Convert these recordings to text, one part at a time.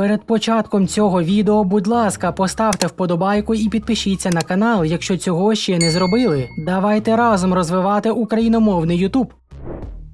Перед початком цього відео, будь ласка, поставте вподобайку і підпишіться на канал, якщо цього ще не зробили. Давайте разом розвивати україномовний Ютуб.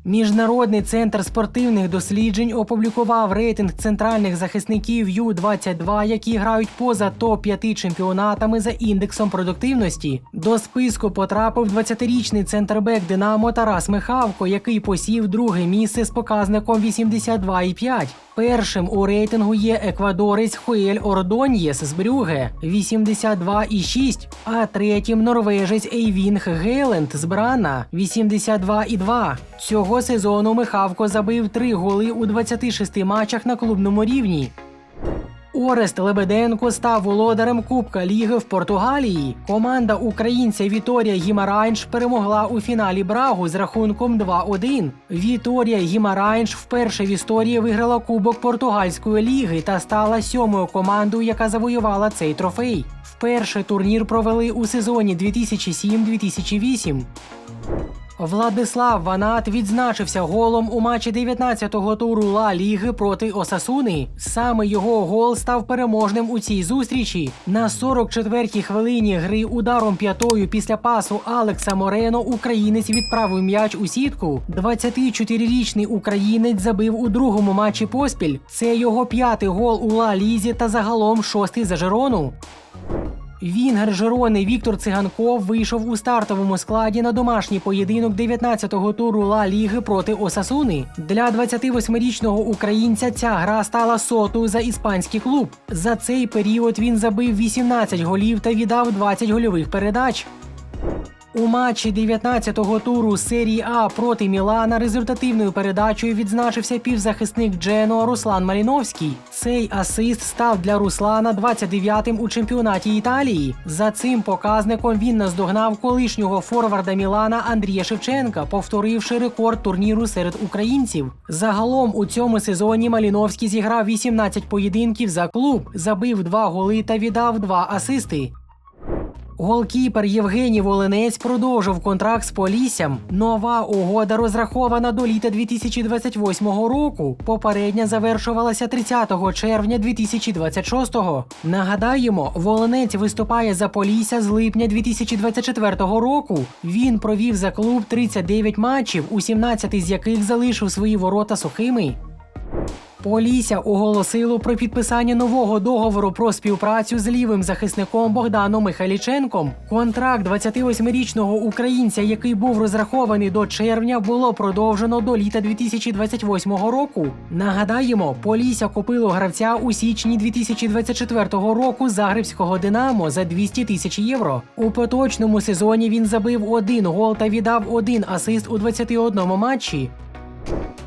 Міжнародний центр спортивних досліджень опублікував рейтинг центральних захисників Ю-22, які грають поза топ-5 чемпіонатами за індексом продуктивності. До списку потрапив 20-річний центрбек Динамо Тарас Михавко, який посів друге місце з показником 82,5. Першим у рейтингу є еквадорець Хуель Ордоньєс з Брюге 82,6, а третім норвежець Ейвінг Гейленд з Брана 82,2. Цього сезону Михавко забив три голи у 26 матчах на клубному рівні. Орест Лебеденко став володарем Кубка Ліги в Португалії. Команда українця Віторія Гімаранш перемогла у фіналі Брагу з рахунком 2-1. Віторія Гімаранш вперше в історії виграла Кубок Португальської ліги та стала сьомою командою, яка завоювала цей трофей. Вперше турнір провели у сезоні 2007-2008. Владислав Ванат відзначився голом у матчі 19-го туру Ла Ліги проти Осасуни. Саме його гол став переможним у цій зустрічі. На 44-й хвилині гри ударом п'ятою після пасу Алекса Морено українець відправив м'яч у сітку. 24-річний українець забив у другому матчі поспіль. Це його п'ятий гол у Ла Лізі та загалом шостий за Жерону. Вінгер Жирони Віктор Циганков вийшов у стартовому складі на домашній поєдинок 19-го туру Ла Ліги проти Осасуни. Для 28-річного українця ця гра стала сотою за іспанський клуб. За цей період він забив 18 голів та віддав 20 гольових передач. У матчі 19-го туру серії А проти Мілана результативною передачею відзначився півзахисник Джено Руслан Маліновський. Цей асист став для Руслана 29-тим у чемпіонаті Італії. За цим показником він наздогнав колишнього форварда Мілана Андрія Шевченка, повторивши рекорд турніру серед українців. Загалом у цьому сезоні Маліновський зіграв 18 поєдинків за клуб, забив 2 голи та віддав 2 асисти. Голкіпер Євгеній Волинець продовжив контракт з Поліссям. Нова угода розрахована до літа 2028 року. Попередня завершувалася 30 червня 2026-го. Нагадаємо, Волинець виступає за Полісся з липня 2024 року. Він провів за клуб 39 матчів, у 17 з яких залишив свої ворота сухими. Полісся оголосило про підписання нового договору про співпрацю з лівим захисником Богданом Михайліченком. Контракт 28-річного українця, який був розрахований до червня, було продовжено до літа 2028 року. Нагадаємо, Полісся купило гравця у січні 2024 року Загребського Динамо за 200 тисяч євро. У поточному сезоні він забив один гол та віддав один асист у 21 матчі.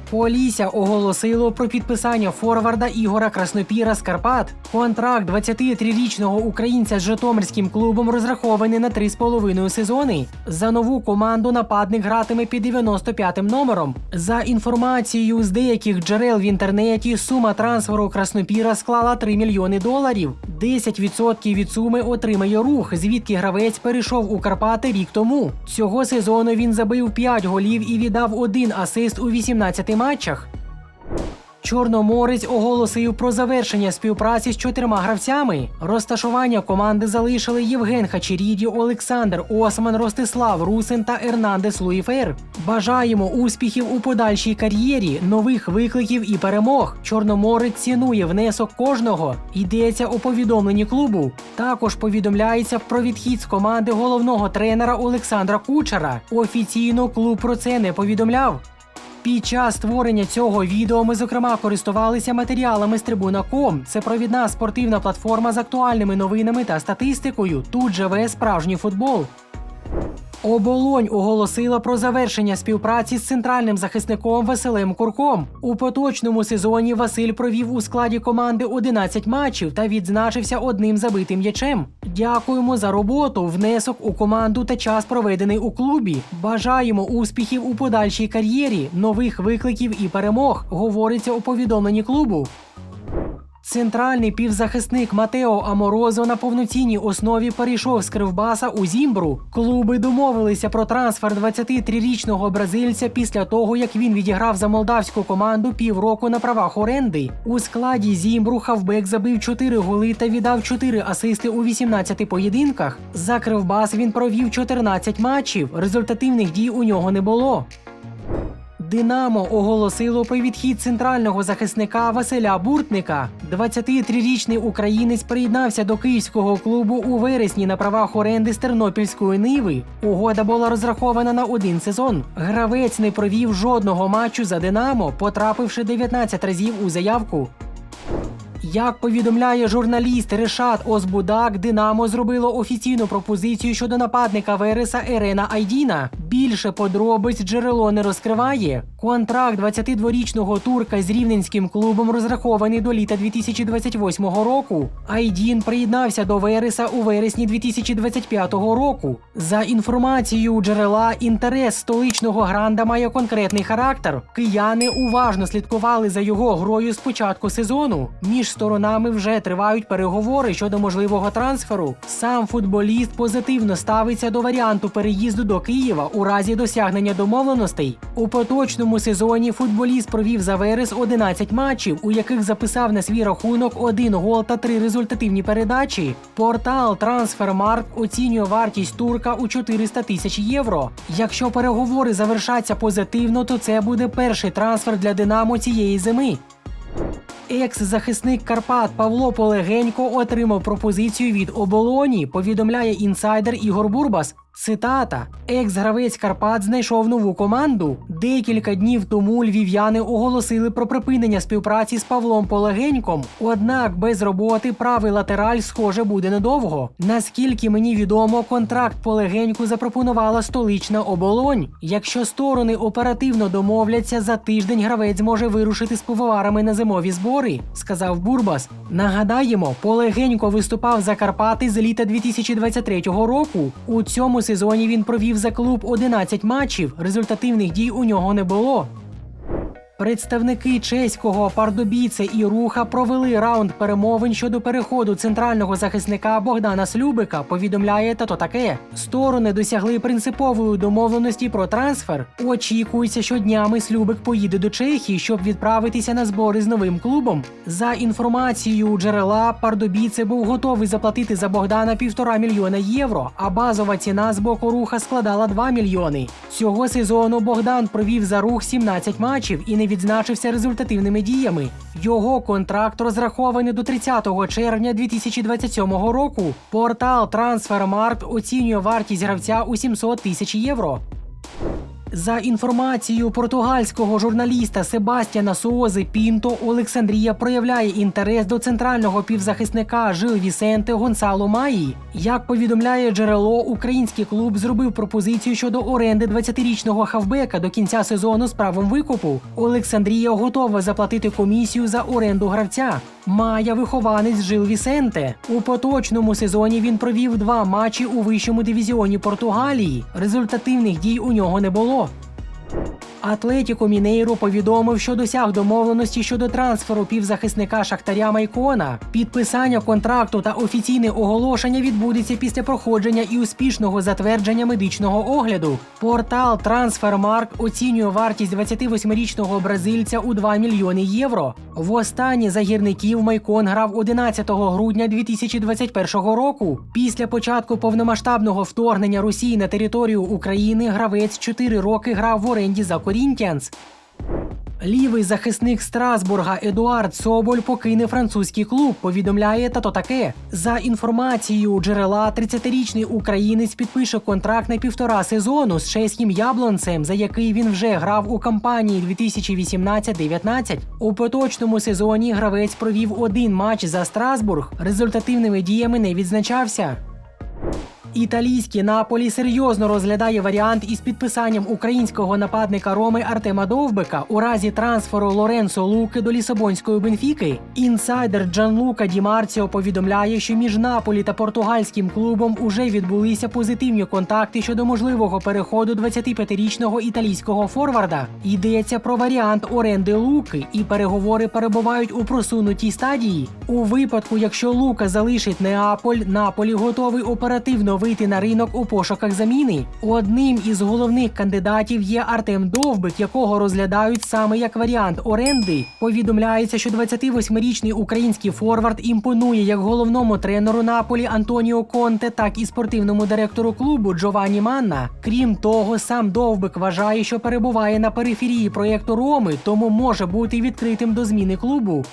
Полісся оголосило про підписання форварда Ігора Краснопіра з Карпат. Контракт 23-річного українця з Житомирським клубом розрахований на 3,5 сезони. За нову команду нападник гратиме під 95-м номером. За інформацією з деяких джерел в інтернеті, сума трансферу Краснопіра склала 3 мільйони доларів. 10% від суми отримає рух, звідки гравець перейшов у Карпати рік тому. Цього сезону він забив 5 голів і віддав один асист у 18 матчах. Чорноморець оголосив про завершення співпраці з чотирма гравцями. Розташування команди залишили Євген Хачеріді, Олександр Осман, Ростислав Русин та Ернандес Луїфер. Бажаємо успіхів у подальшій кар'єрі, нових викликів і перемог. Чорноморець цінує внесок кожного. Йдеться у повідомленні клубу. Також повідомляється про відхід з команди головного тренера Олександра Кучера. Офіційно клуб про це не повідомляв. Під час створення цього відео ми, зокрема, користувалися матеріалами з Трибуна.ком. Це провідна спортивна платформа з актуальними новинами та статистикою. Тут живе справжній футбол. Оболонь оголосила про завершення співпраці з центральним захисником Василем Курком. У поточному сезоні Василь провів у складі команди 11 матчів та відзначився одним забитим м'ячем. Дякуємо за роботу, внесок у команду та час проведений у клубі. Бажаємо успіхів у подальшій кар'єрі, нових викликів і перемог. Говориться у повідомленні клубу. Центральний півзахисник Матео Аморозо на повноцінній основі перейшов з Кривбаса у Зімбру. Клуби домовилися про трансфер 23-річного бразильця після того, як він відіграв за молдавську команду півроку на правах оренди. У складі Зімбру хавбек забив 4 голи та віддав 4 асисти у 18 поєдинках. За Кривбас він провів 14 матчів. Результативних дій у нього не було. Динамо оголосило про відхід центрального захисника Василя Буртника. 23-річний українець приєднався до київського клубу у вересні на правах оренди з Тернопільської Ниви. Угода була розрахована на один сезон. Гравець не провів жодного матчу за Динамо, потрапивши 19 разів у заявку. Як повідомляє журналіст Решат Озбудак, Динамо зробило офіційну пропозицію щодо нападника Вереса Ерена Айдіна. Більше подробиць джерело не розкриває. Контракт 22-річного турка з рівненським клубом розрахований до літа 2028 року. Айдін приєднався до Вереса у вересні 2025 року. За інформацією джерела, інтерес столичного гранда має конкретний характер. Кияни уважно слідкували за його грою з початку сезону. Між сторонами вже тривають переговори щодо можливого трансферу. Сам футболіст позитивно ставиться до варіанту переїзду до Києва у разі досягнення домовленостей. У поточному сезоні футболіст провів за Верес 11 матчів, у яких записав на свій рахунок один гол та три результативні передачі. Портал Transfermarkt оцінює вартість турка у 400 тисяч євро. Якщо переговори завершаться позитивно, то це буде перший трансфер для Динамо цієї зими. Екс-захисник Карпат Павло Полегенько отримав пропозицію від оболоні. Повідомляє інсайдер Ігор Бурбас. Цитата: екс-гравець Карпат знайшов нову команду. Декілька днів тому львів'яни оголосили про припинення співпраці з Павлом Полегеньком. Однак без роботи правий латераль, схоже, буде недовго. Наскільки мені відомо, контракт Полегеньку запропонувала столична оболонь. Якщо сторони оперативно домовляться, за тиждень гравець зможе вирушити з пивоварами на зимові збори, сказав Бурбас. Нагадаємо, Полегенько виступав за Карпати з літа 2023 року. У цьому сезоні він провів за клуб 11 матчів. Результативних дій у нього не було. Представники чеського пардобійця і руха провели раунд перемовин щодо переходу центрального захисника Богдана Слюбика. Повідомляє тато таке. Сторони досягли принципової домовленості про трансфер. Очікується, що днями Слюбик поїде до Чехії, щоб відправитися на збори з новим клубом. За інформацією джерела, пардобійце був готовий заплатити за Богдана півтора мільйона євро, а базова ціна з боку руха складала 2 мільйони. Цього сезону Богдан провів за рух 17 матчів і не відзначився результативними діями. Його контракт розрахований до 30 червня 2027 року. Портал Transfermarkt оцінює вартість гравця у 700 тисяч євро. За інформацією португальського журналіста Себастьяна Суози Пінто, Олександрія проявляє інтерес до центрального півзахисника Жил Вісенте Гонсало Маї. Як повідомляє джерело, український клуб зробив пропозицію щодо оренди 20-річного хавбека до кінця сезону з правом викупу. Олександрія готова заплатити комісію за оренду гравця. Мая вихованець Жил Вісенте. У поточному сезоні він провів два матчі у вищому дивізіоні Португалії. Результативних дій у нього не було. Атлетіко Мінейро повідомив, що досяг домовленості щодо трансферу півзахисника Шахтаря Майкона. Підписання контракту та офіційне оголошення відбудеться після проходження і успішного затвердження медичного огляду. Портал Transfermarkt оцінює вартість 28-річного бразильця у 2 мільйони євро. Востаннє за гірників Майкон грав 11 грудня 2021 року. Після початку повномасштабного вторгнення Росії на територію України гравець 4 роки грав в оренді за Корінтіанс. Лівий захисник Страсбурга Едуард Соболь покине французький клуб. Повідомляє тато таке. За інформацією джерела, 30-річний українець підпише контракт на півтора сезону з чеським яблонцем, за який він вже грав у кампанії 2018-19. У поточному сезоні гравець провів один матч за Страсбург. Результативними діями не відзначався. Італійський Наполі серйозно розглядає варіант із підписанням українського нападника Роми Артема Довбика у разі трансферу Лоренцо Луки до Лісабонської Бенфіки. Інсайдер Джанлука Ді Марціо повідомляє, що між Наполі та португальським клубом уже відбулися позитивні контакти щодо можливого переходу 25-річного італійського форварда. Йдеться про варіант оренди Луки, і переговори перебувають у просунутій стадії. У випадку, якщо Лука залишить Неаполь, Наполі готовий оперативно вийти на ринок у пошуках заміни. Одним із головних кандидатів є Артем Довбик, якого розглядають саме як варіант оренди. Повідомляється, що 28-річний український форвард імпонує як головному тренеру Наполі Антоніо Конте, так і спортивному директору клубу Джованні Манна. Крім того, сам Довбик вважає, що перебуває на периферії проєкту Роми, тому може бути відкритим до зміни клубу.